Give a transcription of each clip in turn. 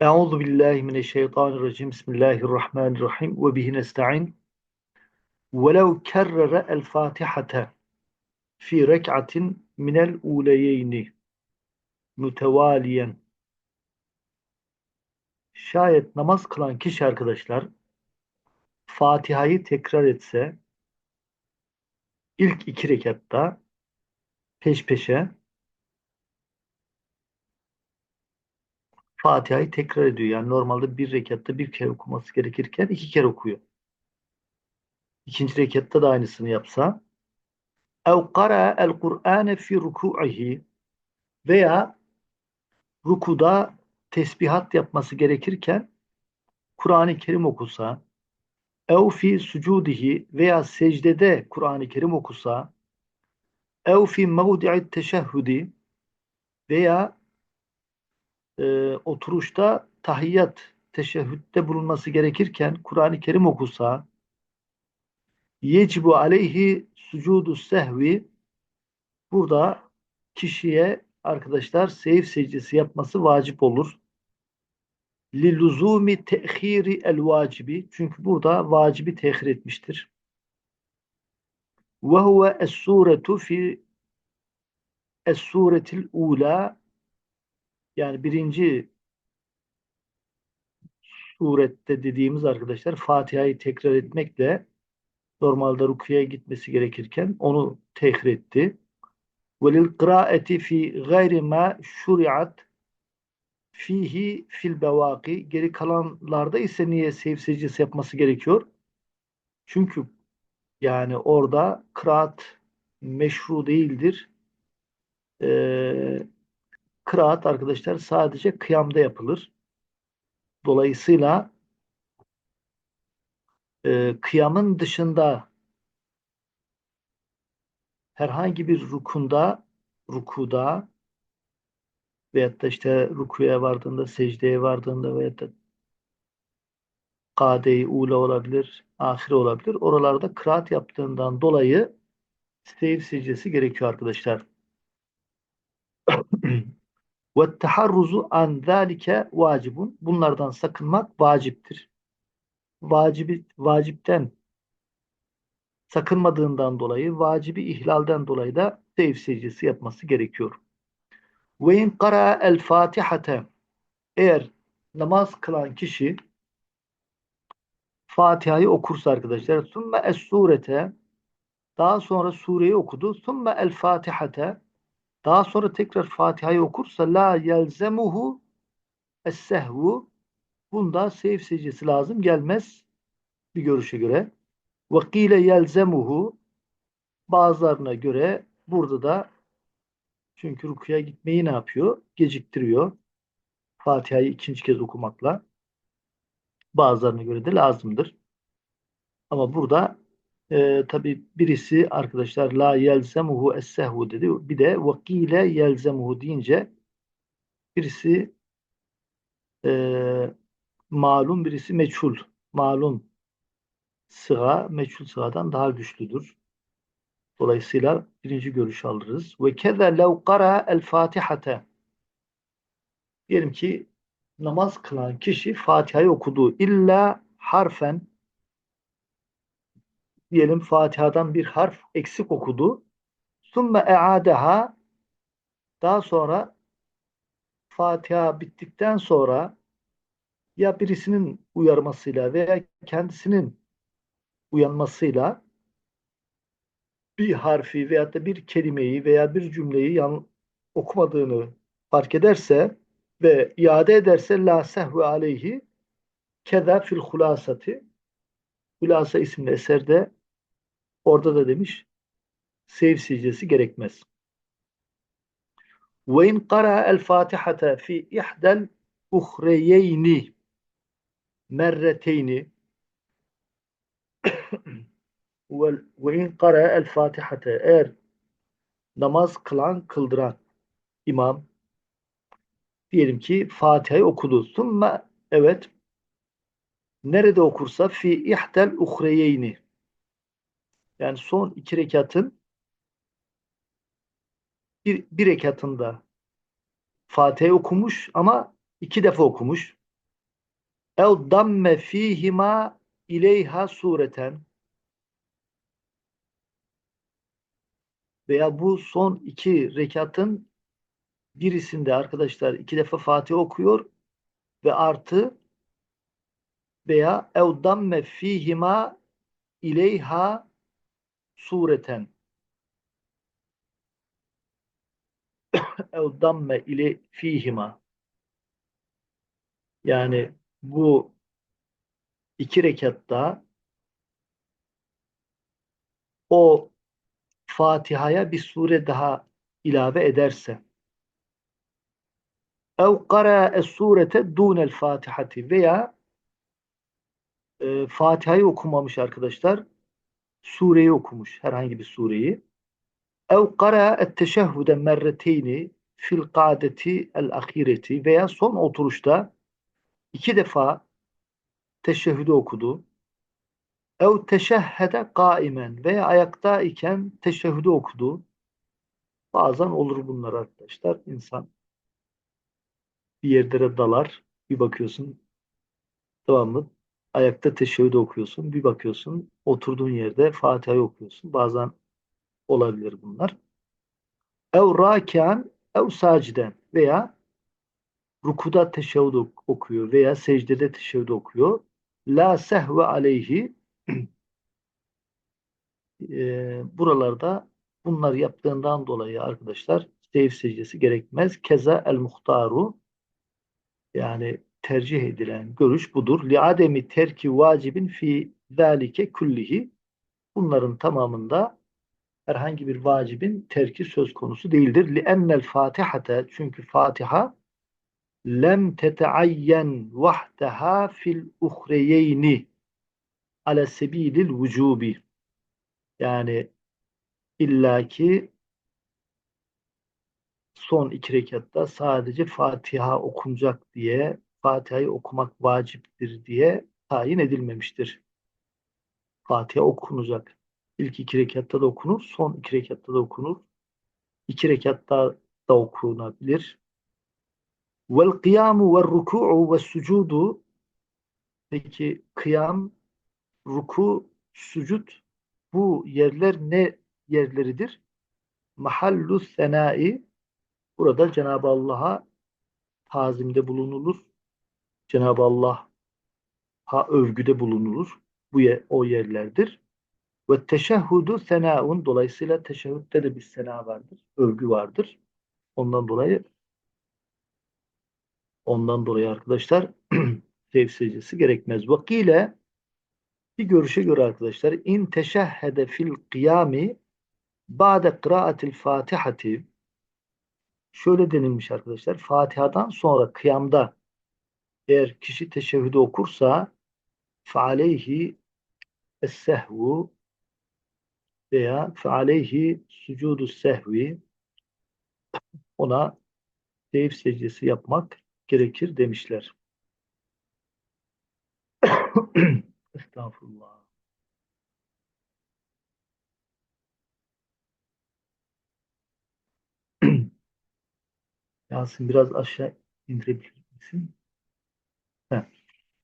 Euzu billahi mineşşeytanirracim. Bismillahirrahmanirrahim. Ve bihi nestaîn. Velev kerrere el Fatihate fi rek'atin minel uleyeyni mütevaliyen. Şayet namaz kılan kişi arkadaşlar Fatiha'yı tekrar etse ilk iki rekatta peş peşe Fatiha'yı tekrar ediyor. Yani normalde bir rekatta bir kere okuması gerekirken iki kere okuyor. İkinci rekatta da aynısını yapsa ev qara el Kur'ane fi ruku'ihi veya rukuda tesbihat yapması gerekirken Kur'an-ı Kerim okusa ev fi sucudihi veya secdede Kur'an-ı Kerim okusa ev fi mevdi'i teşehhüdi veya e, oturuşta tahiyyat teşehhütte bulunması gerekirken Kur'an-ı Kerim okusa yecibu aleyhi sucudu sehvi burada kişiye arkadaşlar seyif secdesi yapması vacip olur. Liluzumi tehiri el vacibi çünkü burada vacibi tehir etmiştir. Ve huve es-suretu fi es-suretil ula yani birinci surette dediğimiz arkadaşlar Fatiha'yı tekrar etmekle normalde rukuya gitmesi gerekirken onu tehir etti. Velil kıraati fi gayri ma şuriat fihi fil bevaki geri kalanlarda ise niye seyf secdesi yapması gerekiyor? Çünkü yani orada kıraat meşru değildir. Ee, kıraat arkadaşlar sadece kıyamda yapılır. Dolayısıyla e, kıyamın dışında herhangi bir rukunda, rukuda veyahut da işte rukuya vardığında, secdeye vardığında veyahut da kade-i ula olabilir, ahire olabilir. Oralarda kıraat yaptığından dolayı seyir secdesi gerekiyor arkadaşlar. Ve taharruzu an zalike vacibun. Bunlardan sakınmak vaciptir. Vacibi, vacipten sakınmadığından dolayı vacibi ihlalden dolayı da seyir secdesi yapması gerekiyor. Ve in qara el Fatihate eğer namaz kılan kişi Fatiha'yı okursa arkadaşlar sümme es surete daha sonra sureyi okudu. Sümme el Fatihate daha sonra tekrar Fatiha'yı okursa la yelzemuhu es-sehvu bunda seyf secdesi lazım gelmez bir görüşe göre. Ve kile yelzemuhu bazılarına göre burada da çünkü rukuya gitmeyi ne yapıyor? Geciktiriyor. Fatiha'yı ikinci kez okumakla. Bazılarına göre de lazımdır. Ama burada e, tabi birisi arkadaşlar la yelzemuhu es-sehvu dedi. Bir de vakile yelzemuhu deyince birisi e, malum birisi meçhul. Malum sığa meçhul sıgadan daha güçlüdür. Dolayısıyla birinci görüş alırız. Ve keza lev qara el Fatihate diyelim ki namaz kılan kişi Fatiha'yı okudu. İlla harfen diyelim Fatiha'dan bir harf eksik okudu. Sümme e'adeha daha sonra Fatiha bittikten sonra ya birisinin uyarmasıyla veya kendisinin uyanmasıyla bir harfi veya da bir kelimeyi veya bir cümleyi yan okumadığını fark ederse ve iade ederse la sehve aleyhi keda fil hulasati Hulasa isimli eserde orada da demiş sev secdesi gerekmez. Ve in qara el Fatihata fi ihdel uhreyeyni merreteyni ve in qara el Fatihata eğer namaz kılan kıldıran imam diyelim ki Fatiha'yı okudu. Sümme evet nerede okursa fi ihdel uhreyeyni yani son iki rekatın bir, bir rekatında Fatiha'yı okumuş ama iki defa okumuş. ev damme fihima ileyha sureten veya bu son iki rekatın birisinde arkadaşlar iki defa Fatiha okuyor ve artı veya ev damme fihima ileyha sureten ev damme ile fihima. Yani bu iki rekatta o Fatiha'ya bir sure daha ilave ederse ev qara'e surete dunel fatihati veya e, Fatiha'yı okumamış arkadaşlar sureyi okumuş herhangi bir sureyi ev qara'e teşehhude merreteyni fil qadeti el ahireti veya son oturuşta iki defa teşehhüdü okudu ev teşehhede kaimen veya ayakta iken teşehhüdü okudu bazen olur bunlar arkadaşlar insan bir yerlere dalar. Bir bakıyorsun tamam mı? Ayakta teşehhüd okuyorsun. Bir bakıyorsun oturduğun yerde Fatiha'yı okuyorsun. Bazen olabilir bunlar. Ev rakian ev saciden veya rukuda teşehhüd okuyor veya secdede teşehhüd okuyor. La sehve aleyhi e, buralarda bunlar yaptığından dolayı arkadaşlar seyf secdesi gerekmez. Keza el muhtaru yani tercih edilen görüş budur. Li ademi terki vacibin fi zalike kullihi. Bunların tamamında herhangi bir vacibin terki söz konusu değildir. Li ennel fatihate çünkü Fatiha lem teteayyen vahdeha fil uhreyeyni ala sebilil vücubi. Yani illaki son iki rekatta sadece Fatiha okunacak diye Fatiha'yı okumak vaciptir diye tayin edilmemiştir. Fatiha okunacak. İlk iki rekatta da okunur, son iki rekatta da okunur. İki rekatta da okunabilir. Vel kıyamu ve ruku'u ve sucudu Peki kıyam, ruku, sucud bu yerler ne yerleridir? Mahallu senai Burada Cenab-ı Allah'a tazimde bulunulur. Cenab-ı Allah'a övgüde bulunulur. Bu yer, o yerlerdir. Ve teşehhudu senaun dolayısıyla teşehhütte de bir sena vardır. Övgü vardır. Ondan dolayı ondan dolayı arkadaşlar tevf secdesi gerekmez. Vakile bir görüşe göre arkadaşlar in teşehhede fil kıyami ba'de kıraatil fatihati şöyle denilmiş arkadaşlar. Fatiha'dan sonra kıyamda eğer kişi teşehhüdü okursa fealeyhi es-sehvu veya fealeyhi sucudu sehvi ona teyif secdesi yapmak gerekir demişler. Estağfurullah. Yasin biraz aşağı indirebilir misin?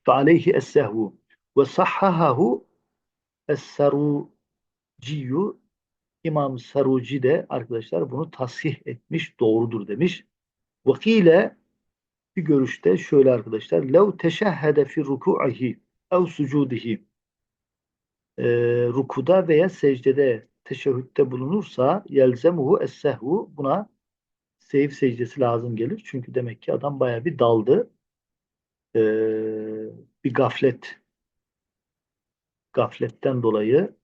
فَعَلَيْهِ السَّهْوُ وَصَحَّهَهُ Es-Saruciyu İmam Saruci de arkadaşlar bunu tasih etmiş, doğrudur demiş. Vakile bir görüşte şöyle arkadaşlar lev teşehhede fi ruku'ihi ev sucudihi e, rukuda veya secdede teşehhütte bulunursa yelzemuhu es-sehvu buna seyif secdesi lazım gelir. Çünkü demek ki adam baya bir daldı. Ee, bir gaflet gafletten dolayı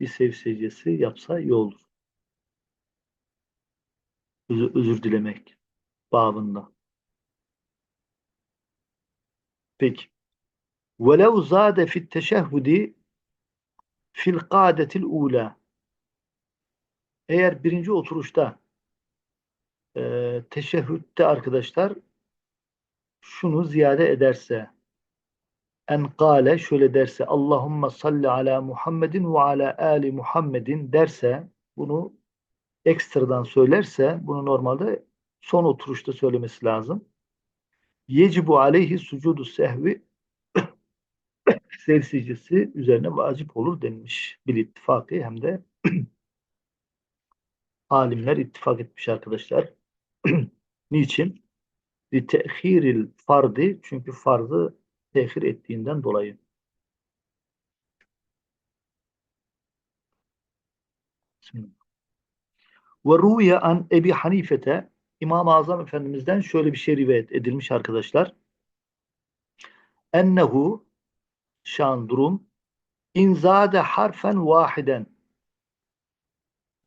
bir seyif secdesi yapsa iyi olur. Özür, özür dilemek babında. Peki. وَلَوْ زَادَ فِي التَّشَهُّدِ fil kadetil ula eğer birinci oturuşta e, teşehhütte arkadaşlar şunu ziyade ederse en kâle şöyle derse Allahümme salli ala Muhammedin ve ala ali Muhammedin derse bunu ekstradan söylerse bunu normalde son oturuşta söylemesi lazım. Yecibu aleyhi sucudu sehvi secdesi üzerine vacip olur denilmiş. Bir ittifakı hem de alimler ittifak etmiş arkadaşlar. Niçin? Li te'khiril fardi çünkü farzı tehir ettiğinden dolayı. Ve ruye an Ebi Hanifete İmam-ı Azam Efendimiz'den şöyle bir şey rivayet edilmiş arkadaşlar. Ennehu şan durum inzade harfen vahiden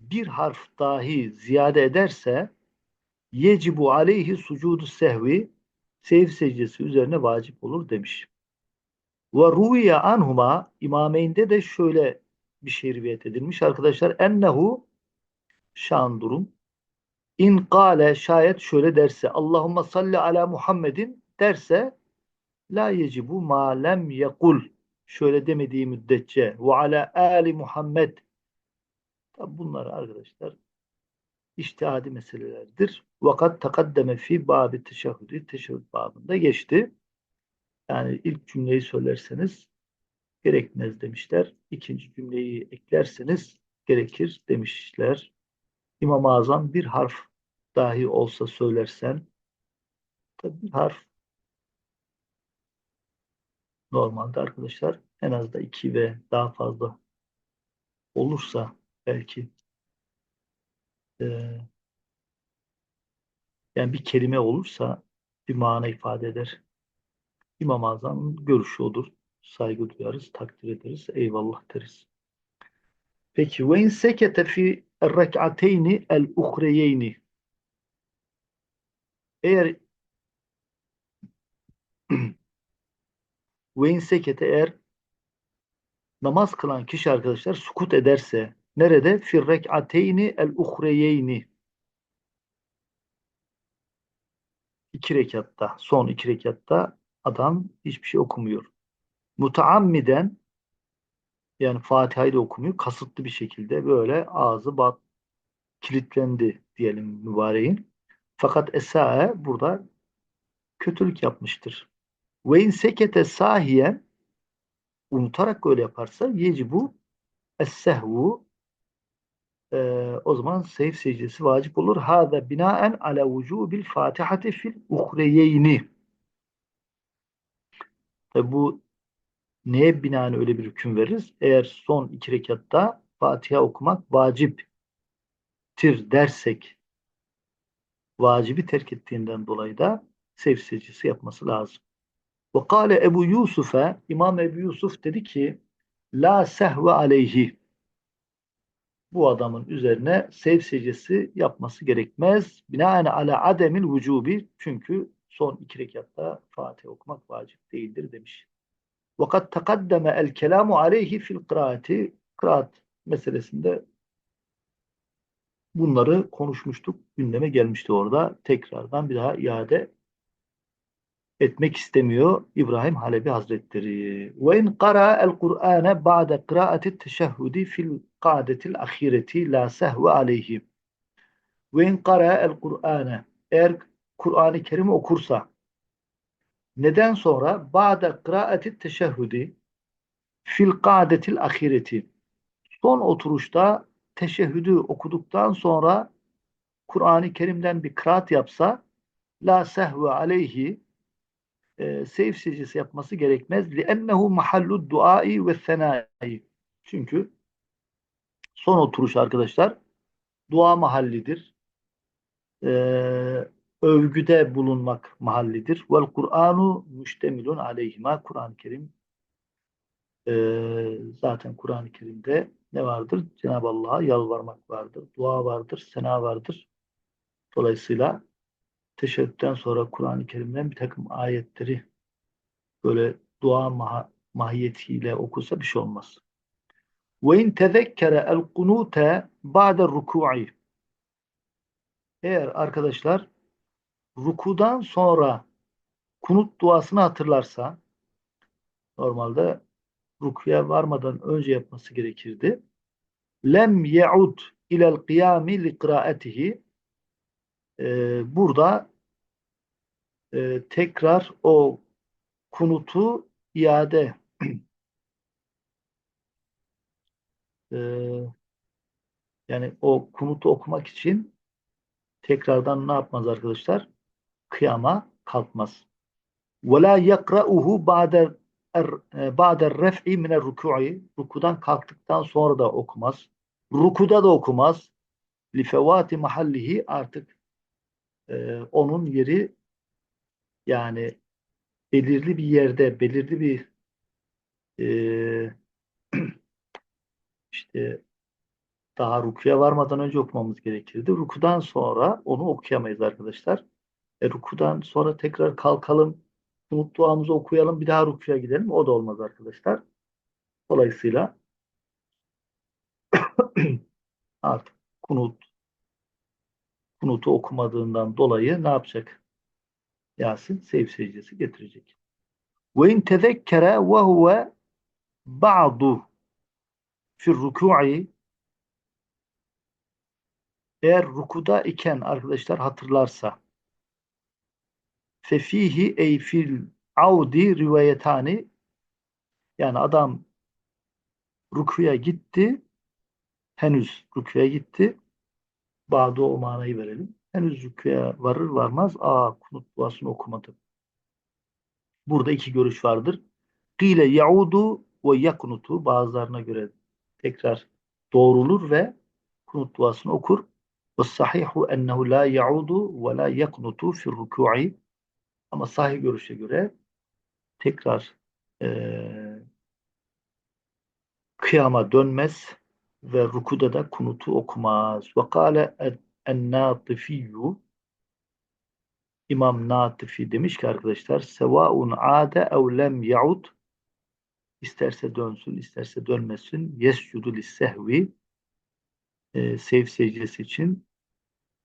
bir harf dahi ziyade ederse yecibu aleyhi sucudu sehvi sev secdesi üzerine vacip olur demiş. Ve ruviye anhuma imameynde de şöyle bir şey rivayet edilmiş arkadaşlar. Ennehu şan durum İn kâle şayet şöyle derse Allahümme salli ala Muhammedin derse la yecibu ma lem yekul şöyle demediği müddetçe ve ala ali Muhammed Tabi bunlar arkadaşlar iştihadi meselelerdir. Vakat takaddeme fi babi teşehhüdü teşehhüd babında geçti. Yani ilk cümleyi söylerseniz gerekmez demişler. İkinci cümleyi eklerseniz gerekir demişler. İmam-ı Azam bir harf dahi olsa söylersen tabi bir harf normalde arkadaşlar en az da iki ve daha fazla olursa belki e, yani bir kelime olursa bir mana ifade eder. İmam Azam'ın görüşü odur. Saygı duyarız, takdir ederiz, eyvallah deriz. Peki ve in sekete fi rek'ateyni el uhreyeyni eğer ve in sekete eğer namaz kılan kişi arkadaşlar sukut ederse nerede? Fi rek'ateyni el uhreyeyni iki rekatta, son iki rekatta adam hiçbir şey okumuyor. Mutaammiden yani Fatiha'yı da okumuyor. Kasıtlı bir şekilde böyle ağzı bat, kilitlendi diyelim mübareğin. Fakat Esa'e burada kötülük yapmıştır. Ve in sekete sahiyen unutarak öyle yaparsa yecibu es-sehvu e, o zaman seyf secdesi vacip olur. Hâze binaen ala vücubil fatihati fil uhreyeyni. Tabi bu neye binaen öyle bir hüküm veririz? Eğer son iki rekatta Fatiha okumak vaciptir dersek vacibi terk ettiğinden dolayı da seyf secdesi yapması lazım. Ve kâle Ebu Yusuf'e İmam Ebu Yusuf dedi ki La sehve aleyhi bu adamın üzerine sev secdesi yapması gerekmez. Binaen ala ademil vücubi çünkü son iki rekatta Fatiha okumak vacip değildir demiş. Vakat takaddeme el kelamu aleyhi fil kıraati kıraat meselesinde bunları konuşmuştuk. Gündeme gelmişti orada. Tekrardan bir daha iade etmek istemiyor İbrahim Halebi Hazretleri. Ve in qara el Kur'ane ba'de kıraati teşehhudi fil qadetil ahireti la sehve aleyhi. Ve in qara el Kur'ane eğer Kur'an-ı Kerim okursa neden sonra ba'de kıraati teşehhudi fil qadetil ahireti son oturuşta teşehhüdü okuduktan sonra Kur'an-ı Kerim'den bir kıraat yapsa la sehve aleyhi e, seyf secdesi yapması gerekmez. لِأَنَّهُ مَحَلُّ duai ve senai. Çünkü son oturuş arkadaşlar dua mahallidir. Ee, övgüde bulunmak mahallidir. Vel Kur'anu müştemilun aleyhima. Kur'an-ı Kerim e, zaten Kur'an-ı Kerim'de ne vardır? Cenab-ı Allah'a yalvarmak vardır. Dua vardır, sena vardır. Dolayısıyla teşebbütten sonra Kur'an-ı Kerim'den bir takım ayetleri böyle dua mah mahiyetiyle okursa bir şey olmaz. Ve in tezekkere el kunute ba'de ruku'i eğer arkadaşlar rukudan sonra kunut duasını hatırlarsa normalde rukuya varmadan önce yapması gerekirdi. Lem ye'ud ilel kıyami li kıraatihi ee, burada e, tekrar o kunutu iade e, yani o kunutu okumak için tekrardan ne yapmaz arkadaşlar? Kıyama kalkmaz. وَلَا يَقْرَأُهُ بَعْدَ بَعْدَ الرَّفْعِ مِنَ الرُّكُعِ Rukudan kalktıktan sonra da okumaz. Rukuda da okumaz. لِفَوَاتِ mahallihi artık e, onun yeri yani belirli bir yerde, belirli bir e, işte daha rukuya varmadan önce okumamız gerekirdi. Rukudan sonra onu okuyamayız arkadaşlar. E, rukudan sonra tekrar kalkalım, kunut duamızı okuyalım, bir daha rukuya gidelim. O da olmaz arkadaşlar. Dolayısıyla artık kunut kunutu okumadığından dolayı ne yapacak? Yasin seyf secdesi getirecek. Ve in tezekkere ve huve ba'du fir ruku'i eğer rukuda iken arkadaşlar hatırlarsa fefihi ey fil avdi rivayetani yani adam rukuya gitti henüz rukuya gitti bağda o manayı verelim. Henüz rükuya varır varmaz aa kunut duasını okumadı. Burada iki görüş vardır. Kile yaudu ve yakunutu bazılarına göre tekrar doğrulur ve kunut duasını okur. Ve sahihu ennehu la yaudu ve la yakunutu fi rükû'i ama sahih görüşe göre tekrar e, kıyama dönmez ve rukuda da kunutu okumaz. Ve kâle en-nâtifiyyu İmam Natifi demiş ki arkadaşlar sevaun ade ev yaud isterse dönsün isterse dönmesin yescudu lissehvi e, sev secdesi için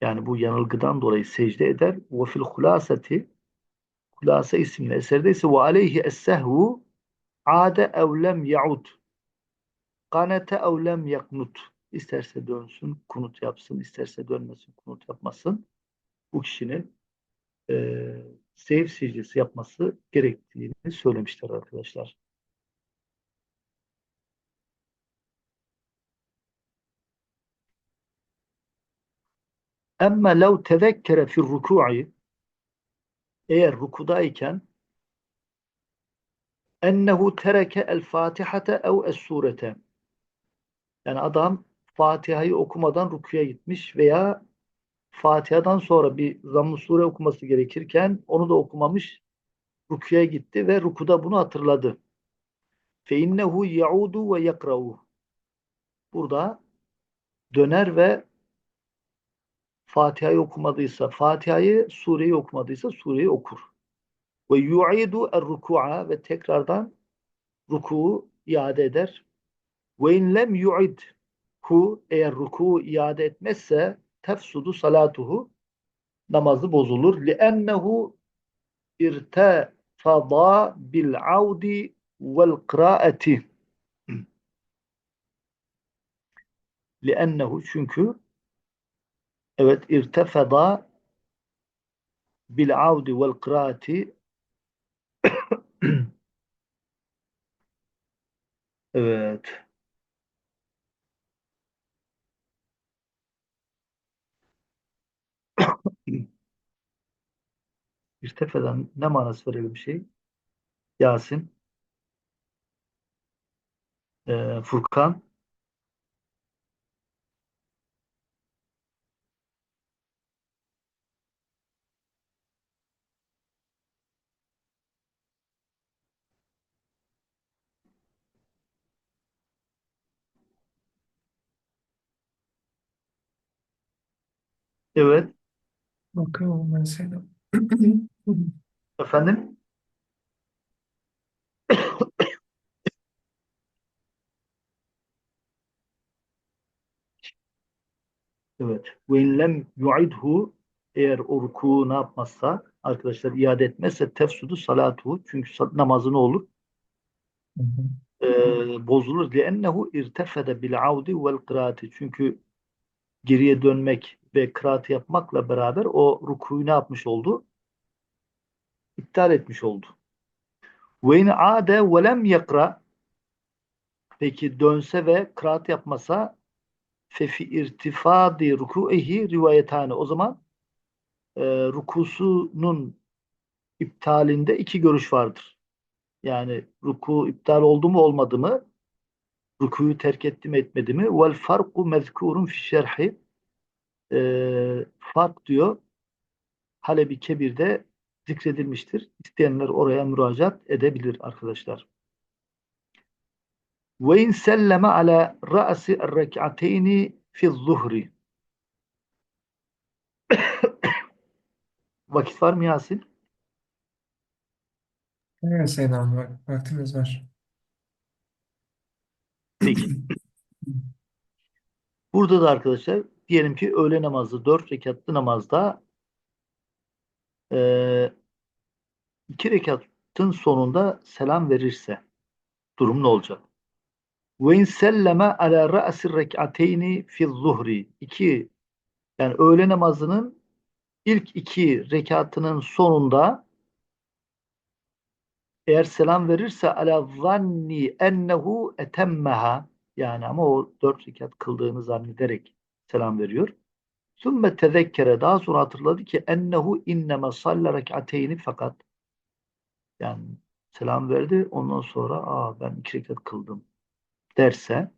yani bu yanılgıdan dolayı secde eder. Ve fil hulaseti Hulasa isimli eserde ise ve aleyhi es-sehvu ade ev yaud Kanete ev yaknut. İsterse dönsün, kunut yapsın, isterse dönmesin, kunut yapmasın. Bu kişinin e, sev secdesi yapması gerektiğini söylemişler arkadaşlar. Emme lev tezekkere fir ruku'i eğer rukudayken ennehu tereke el fatihate ev es surete yani adam Fatiha'yı okumadan rukuya gitmiş veya Fatiha'dan sonra bir zamm sure okuması gerekirken onu da okumamış rukuya gitti ve rukuda bunu hatırladı. Fe innehu yaudu ve yakra'u. Burada döner ve Fatiha'yı okumadıysa, Fatiha'yı, sureyi okumadıysa sureyi okur. Ve yu'idu er-ruku'a ve tekrardan ruku'u iade eder. Ve in lem yu'id hu eğer ruku iade etmezse tefsudu salatuhu namazı bozulur. Li'ennehu irtefada bil avdi vel kıraati. Li'ennehu çünkü evet irtefada bil avdi vel kıraati evet İrtefeden ne manası verelim bir şey? Yasin, e, Furkan, evet, Bakalım mesela. Efendim, evet. Ve in lem yu'idhu eğer o ruku ne yapmazsa arkadaşlar iade etmezse tefsudu salatuhu çünkü namazı ne olur? Hı hı. Ee, bozulur. Liennehu irtefede bil avdi vel. Çünkü geriye dönmek ve kıraat yapmakla beraber o rukuyu ne yapmış oldu? İptal etmiş oldu. Ve in ade ve lem yakra Peki dönse ve kıraat yapmasa fefi irtifadi ruku'ihi rivayetane. O zaman e, rukusunun iptalinde iki görüş vardır. Yani ruku iptal oldu mu olmadı mı? Rukuyu terk etti mi etmedi mi? Vel farku mezkurun fi şerhi. E, fark diyor Halebi Kebir'de zikredilmiştir. İsteyenler oraya müracaat edebilir arkadaşlar. Ve in selleme ala ra'si rek'ateyni fi zuhri. Vakit var mı Yasin? Evet Sayın abi vak- vaktimiz var. Peki. Burada da arkadaşlar diyelim ki öğle namazı, dört rekatlı namazda eee iki rekatın sonunda selam verirse durum ne olacak? Ve in selleme ala ra'si rek'ateyni fi zuhri. İki yani öğle namazının ilk iki rekatının sonunda eğer selam verirse ala zanni ennehu etemmeha yani ama o dört rekat kıldığını zannederek selam veriyor. Sümme tezekkere daha sonra hatırladı ki ennehu inneme salle rekateyni fakat yani selam verdi ondan sonra aa ben iki rekat kıldım derse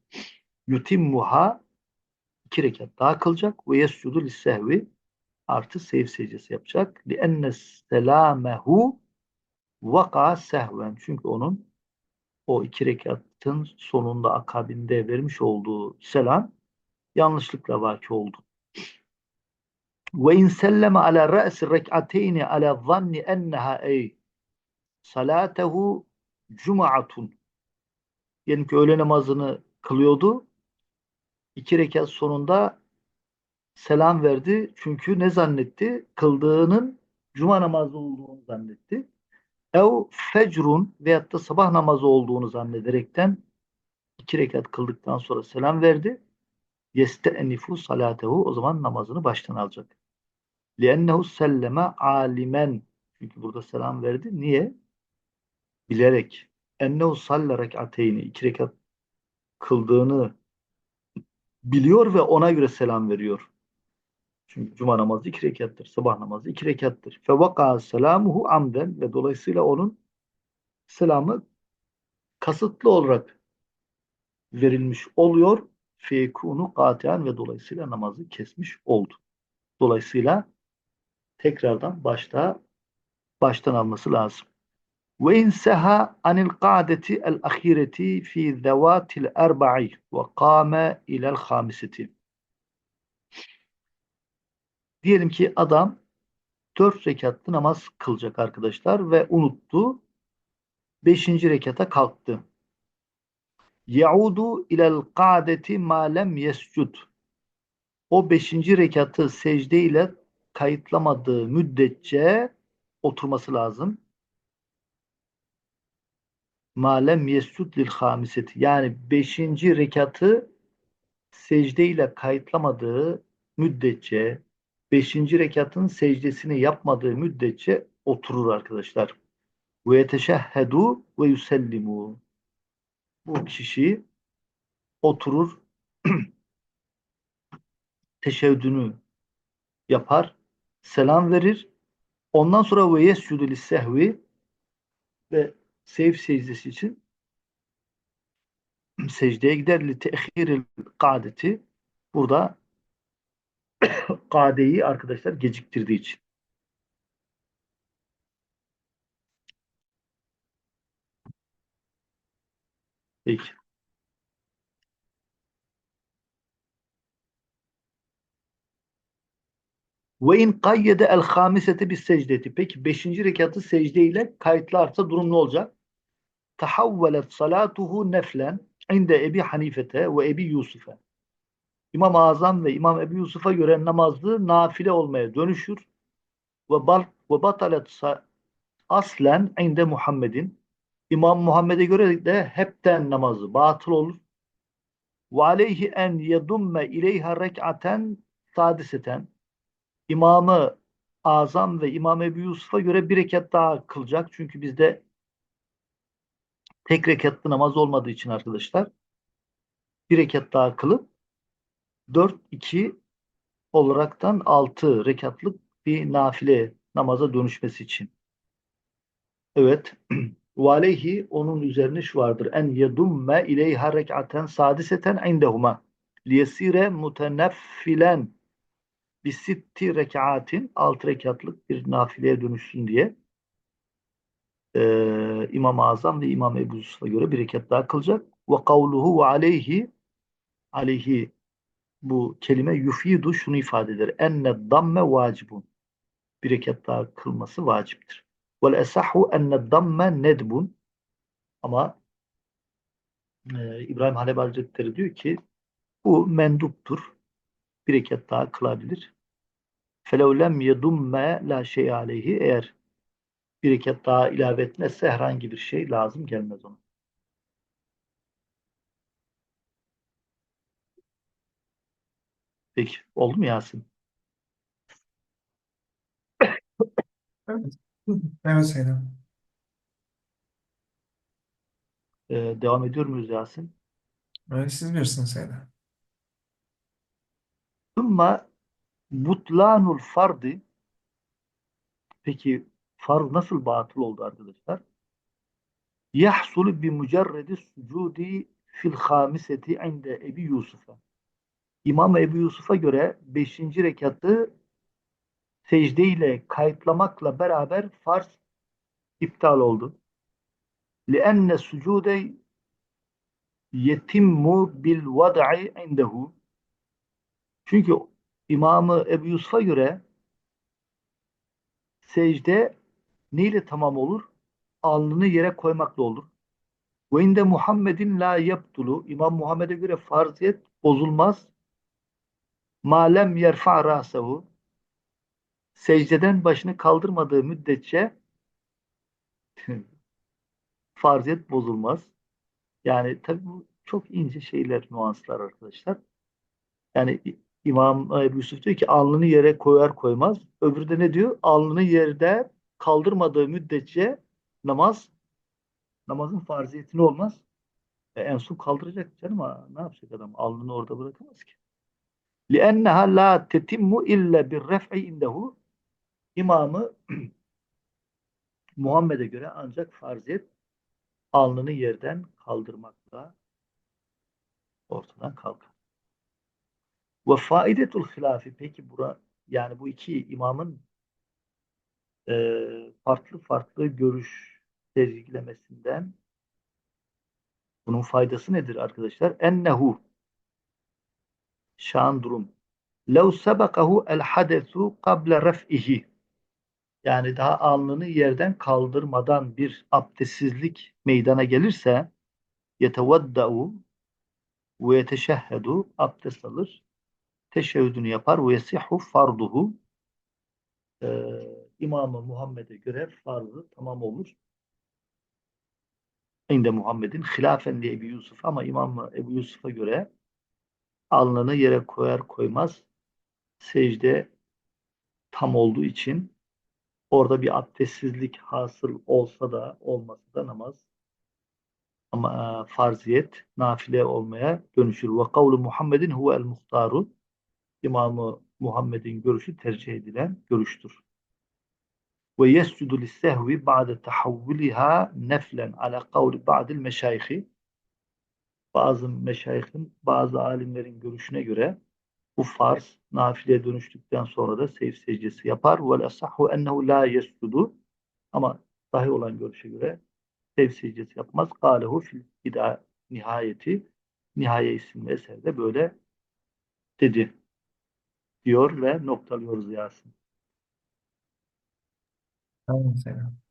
yutimmuha iki rekat daha kılacak ve yescudu lissehvi artı sev secdesi yapacak. Li enne selamehu vaka sehven. Çünkü onun o iki rekatın sonunda akabinde vermiş olduğu selam yanlışlıkla vaki oldu. Ve in selleme ala ra'si rek'ateyni ala zanni enneha ey salatehu cum'atun. Diyelim ki öğle namazını kılıyordu. İki rekat sonunda selam verdi. Çünkü ne zannetti? Kıldığının cuma namazı olduğunu zannetti. Ev fecrun veyahut da sabah namazı olduğunu zannederekten iki rekat kıldıktan sonra selam verdi. Yeste'enifu salatehu o zaman namazını baştan alacak. Liennehu selleme alimen çünkü burada selam verdi. Niye? Bilerek. Ennehu salle rekateyni iki rekat kıldığını biliyor ve ona göre selam veriyor. Çünkü cuma namazı iki rekattır. Sabah namazı iki rekattır. Fevaka selamuhu amden ve dolayısıyla onun selamı kasıtlı olarak verilmiş oluyor. Fekunu katiyen ve dolayısıyla namazı kesmiş oldu. Dolayısıyla tekrardan başta baştan alması lazım. Ve in seha anil qadeti el ahireti fi zevatil erba'i ve kâme ilel hamiseti. Diyelim ki adam dört rekatlı namaz kılacak arkadaşlar ve unuttu. Beşinci rekata kalktı. Yaudu ilel qadeti ma lem yescud. O beşinci rekatı secde ile kayıtlamadığı müddetçe oturması lazım. Ma lem yescud lil hamiseti. Yani beşinci rekatı secde ile kayıtlamadığı müddetçe beşinci rekatın secdesini yapmadığı müddetçe oturur arkadaşlar. Ve yeteşehhedu ve yusellimu. Bu kişi oturur teşebbüdünü yapar, selam verir. Ondan sonra ve yescudu lissehvi ve sev secdesi için secdeye gider li tehiril kadeti burada kadeyi arkadaşlar geciktirdiği için. Peki. Ve in kayyede el hamisete bis secdeti. Peki beşinci rekatı secde ile kayıtlarsa durum ne olacak? Tahavvelet salatuhu neflen inde Ebi Hanifete ve Ebi Yusuf'e. İmam-ı Azam ve İmam Ebu Yusuf'a göre namazı nafile olmaya dönüşür. Ve bal ve batalet aslen inde Muhammedin. İmam Muhammed'e göre de hepten namazı batıl olur. Ve aleyhi en yedumme ileyha rek'aten sadiseten. İmamı Azam ve İmam Ebu Yusuf'a göre bir rekat daha kılacak. Çünkü bizde tek rekatlı namaz olmadığı için arkadaşlar bir rekat daha kılıp 4-2 olaraktan 6 rekatlık bir nafile namaza dönüşmesi için. Evet. Ve aleyhi onun üzerine şu vardır. En yedumme ileyha rek'aten sadiseten indehuma. Liyesire muteneffilen bisitti rekaatin altı rekatlık bir nafileye dönüşsün diye ee, İmam-ı Azam ve İmam Ebu Yusuf'a göre bir rekat daha kılacak. Ve kavluhu ve aleyhi aleyhi bu kelime yufidu şunu ifade eder. Enne damme vacibun. Bir rekat daha kılması vaciptir. Vel esahu enne damme nedbun. Ama e, İbrahim Halebi Hazretleri diyor ki bu menduptur. Bir rekat daha kılabilir. Felev lem yedumme la şey aleyhi eğer bir rekat daha ilave etmezse herhangi bir şey lazım gelmez ona. Peki. Oldu mu Yasin? Evet. Evet Selam. Ee, devam ediyor muyuz Yasin? Evet, siz bilirsiniz Selam. Thumma butlanul fardi peki farz nasıl batıl oldu arkadaşlar? Yahsulu bi mucerredi sucudi fil hamiseti inde Ebi Yusuf'a. İmam Ebu Yusuf'a göre 5. rekatı secde ile kayıtlamakla beraber farz iptal oldu. لِأَنَّ السُّجُودَ يَتِمُّ بِالْوَضْعِ عِنْدَهُ Çünkü İmamı Ebu Yusuf'a göre secde neyle tamam olur? Alnını yere koymakla olur. Ve inde Muhammedin la yaptulu. İmam Muhammed'e göre farziyet bozulmaz. Malem yerfa rasehu. Secdeden başını kaldırmadığı müddetçe farziyet bozulmaz. Yani tabii bu çok ince şeyler, nüanslar arkadaşlar. Yani İmam Ebu Yusuf diyor ki alnını yere koyar koymaz. Öbürü de ne diyor? Alnını yerde kaldırmadığı müddetçe namaz namazın farziyetini olmaz. E, en son kaldıracak canım ha. Ne yapacak adam? Alnını orada bırakamaz ki. لِأَنَّهَا لَا تَتِمُّ اِلَّا بِالرَّفْعِ اِنْدَهُ İmamı Muhammed'e göre ancak farziyet alnını yerden kaldırmakla ortadan kalkar. Ve faidetul hilafi peki bura yani bu iki imamın e, farklı farklı görüş sergilemesinden bunun faydası nedir arkadaşlar? Ennehu şan durum. Lev sebekahu el hadesu kable ref'ihi yani daha alnını yerden kaldırmadan bir abdestsizlik meydana gelirse yetevadda'u ve yeteşehhedu abdest alır. Teşehhüdünü yapar. Ve yesihu farduhu. Ee, İmam-ı Muhammed'e göre farzı tamam olur. İnde Muhammed'in hilafen diye Ebu Yusuf ama İmam Ebu Yusuf'a göre alnını yere koyar koymaz secde tam olduğu için orada bir abdestsizlik hasıl olsa da olmasa da namaz ama e, farziyet nafile olmaya dönüşür. Ve kavlu Muhammedin huvel muhtaru İmamı Muhammed'in görüşü tercih edilen görüştür. Ve yescudu lissehvi ba'de tahavvuliha neflen ala kavli ba'dil meşayihi bazı meşayihin, bazı alimlerin görüşüne göre bu farz nafileye dönüştükten sonra da seyf secdesi yapar. Vel asahhu ennehu la yescudu ama sahih olan görüşe göre seyf secdesi yapmaz. Kâlehu fil ida nihayeti Nihaye isimli eserde böyle dedi diyor ve noktalıyoruz Yasin. Tamam Selam.